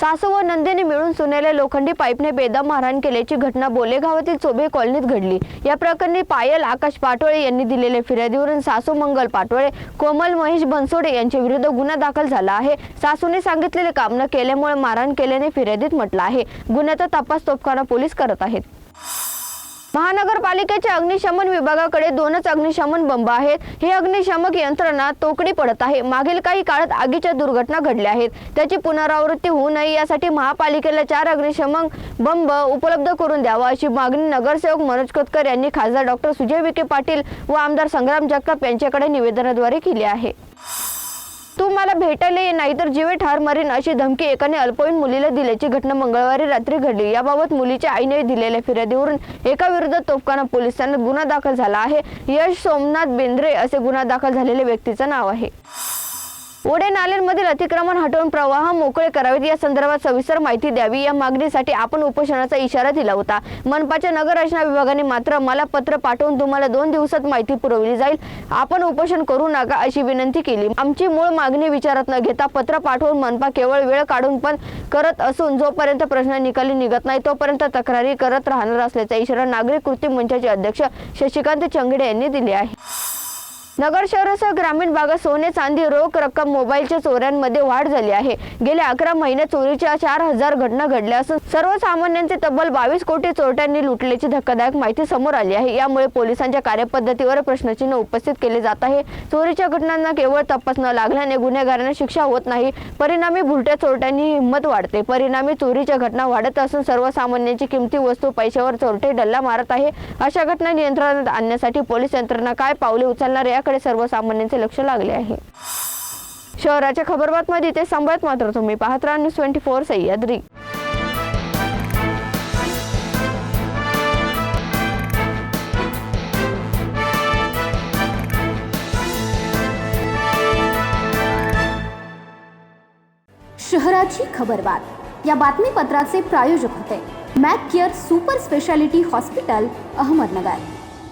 सासू व नंदिनी मिळून सुनेला लोखंडी पाईपने बेदम मारहाण केल्याची घटना बोलेगावातील चोबे कॉलनीत घडली. या प्रकरणी पायल आकाश पाटोळे यांनी दिलेल्या फिर्यादीवरून सासू मंगल पाटोळे कोमल महेश बनसोडे यांच्या विरुद्ध गुन्हा दाखल झाला आहे. सासूने सांगितलेले काम न केल्यामुळे मारहाण केल्याने फिर्यादीत म्हटलं आहे. गुन्ह्याचा तपास तोफखाना पोलीस करत आहेत. महानगरपालिकेच्या अग्निशमन विभागाकडे दोनच अग्निशमन बंब आहेत. ही अग्निशमक यंत्रणा तोकडी पडत आहे. मागील काही काळात आगीच्या दुर्घटना घडल्या आहेत. त्याची पुनरावृत्ती होऊ नये यासाठी महापालिकेला चार अग्निशमक बंब उपलब्ध करून द्यावा अशी मागणी नगरसेवक मनोज कोतकर यांनी खासदार डॉक्टर सुजय विखे पाटील व आमदार संग्राम जगताप यांच्याकडे निवेदनाद्वारे केली आहे. तू मला भेटायला ये नाहीतर जीवे ठार मरेन अशी धमकी एकाने अल्पवयीन मुलीला दिल्याची घटना मंगळवारी रात्री घडली. याबाबत मुलीच्या आईने दिलेल्या फिर्यादीवरून एका विरुद्ध तोफखाना पोलीस ठाण्यात गुन्हा दाखल झाला आहे. यश सोमनाथ बेंद्रे असे गुन्हा दाखल झालेल्या व्यक्तीचं नाव आहे. ओढे नाल्यांमधील अतिक्रमण हटवून प्रवाह मोकळे करावेत. या संदर्भात सविस्तर माहिती द्यावी. या मागणीसाठी आपण उपोषणाचा इशारा दिला होता. मनपाच्या नगर रचना विभागाने मात्र मला पत्र पाठवून तुम्हाला दोन दिवसात माहिती पुरवली जाईल. आपण उपोषण करू नका अशी विनंती केली. आमची मूळ मागणी विचारात न घेता पत्र पाठवून मनपा केवळ वेळ काढून पण करत असून जोपर्यंत प्रश्न निकाली निघत नाही तोपर्यंत तक्रारी करत राहणार असल्याचा इशारा नागरिक कृती मंचाचे अध्यक्ष शशिकांत चंगडे यांनी दिले आहे. नगर शहरासह ग्रामीण भागात सोने चांदी रोख रक्कम मोबाईलच्या चोऱ्यांमध्ये वाढ झाली आहे. गेल्या अकरा महिन्यात चोरीच्या चार हजार घटना घडल्या असून सर्वसामान्यांचे तब्बल बावीस कोटी चोरट्यांनी लुटल्याची धक्कादायक माहिती समोर आली आहे. यामुळे पोलिसांच्या कार्यपद्धतीवर प्रश्नचिन्ह उपस्थित केले जात आहे. चोरीच्या घटनांना केवळ तपास न लागल्याने गुन्हेगारांना शिक्षा होत नाही. परिणामी भुलट्या चोरट्यांनी हिंमत वाढते. परिणामी चोरीच्या घटना वाढत असून सर्वसामान्यांची किमती वस्तू पैशावर चोरटे डल्ला मारत आहे. अशा घटना नियंत्रणात आणण्यासाठी पोलीस यंत्रणा काय पावले उचलणार याकडे सर्वसामान्यांचे लक्ष लागले आहे. शहराच्या खबरबातमध्ये ते सांभाळत मात्र तुम्ही पाहत राहा. News twenty four Sahyadri. शहराची खबरबात. या बातमीपत्राचे प्रायोजक होते. Mac care super speciality hospital Ahmednagar.